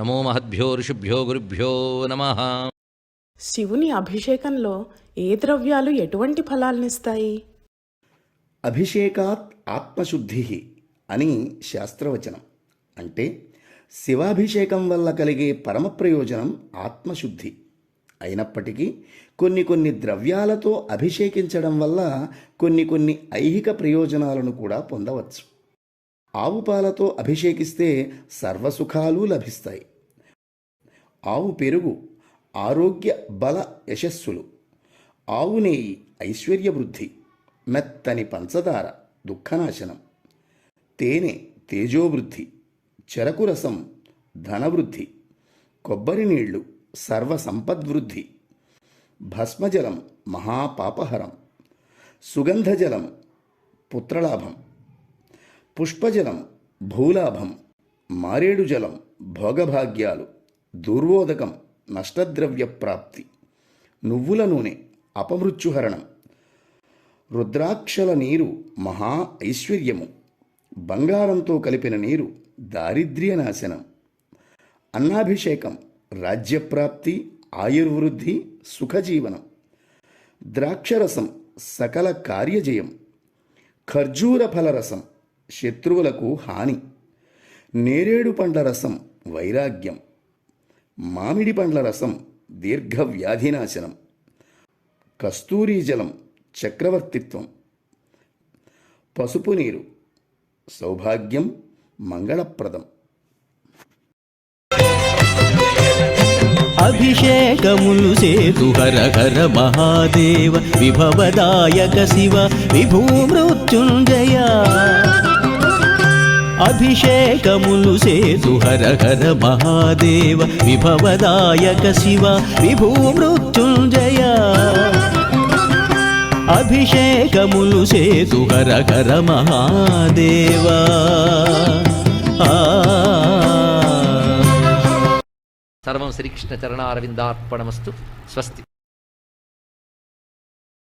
నమో మహద్భ్యో ఋషిభ్యో గురుభ్యో నమ. శివుని అభిషేకంలో ఏ ద్రవ్యాలు ఎటువంటి ఫలాలనిస్తాయి అభిషేకాత్ ఆత్మశుద్ధి అని శాస్త్రవచనం. అంటే శివాభిషేకం వల్ల కలిగే పరమ ప్రయోజనం ఆత్మశుద్ధి. అయినప్పటికీ కొన్ని కొన్ని ద్రవ్యాలతో అభిషేకించడం వల్ల కొన్ని కొన్ని ఐహిక ప్రయోజనాలను కూడా పొందవచ్చు. ఆవు పాలతో అభిషేకిస్తే సర్వసుఖాలు లభిస్తాయి. ఆవు పెరుగు ఆరోగ్య బల యశస్సులు. ఆవు నెయ్యి ఐశ్వర్యవృద్ధి మెత్తని పంచదార దుఃఖనాశనం. తేనె తేజోవృద్ధి చెరకు రసం ధనవృద్ధి. కొబ్బరి నీళ్ళు సర్వ సంపద్వృద్ధి భస్మజలం మహాపాపహరం. సుగంధజలం పుత్రలాభం. పుష్పజలం భూలాభం మారేడు జలం భోగభాగ్యాలు దుర్వోదకం నష్టద్రవ్య ప్రాప్తి నువ్వుల నూనె అపమృత్యుహరణం రుద్రాక్షల నీరు మహా ఐశ్వర్యము బంగారంతో కలిపిన నీరు దారిద్ర్య నాశనం అన్నాభిషేకం రాజ్యప్రాప్తి ఆయుర్వృద్ధి సుఖజీవనం ద్రాక్షరసం సకల కార్యజయం ఖర్జూర ఫలరసం శత్రువులకు హాని. నేరేడు పండ్ల రసం వైరాగ్యం. మామిడి పండ్ల రసం దీర్ఘ వ్యాధినాశనం కస్తూరీ జలం చక్రవర్తిత్వం. పసుపు నీరు సౌభాగ్యం మంగళప్రదం. అభిషేకములు సేతు హర హర మహాదేవ విభవదాయక శివ విభూమృత్యుంజయ. అభిషేకములు సేతు హర హర మహాదేవ విభవదాయక శివ విభూ మృత్యుంజయ. అభిషేకములు సేతు హర హర మహాదేవా. సర్వం శ్రీకృష్ణ చరణారవిందార్పణమస్తు. స్వస్తి.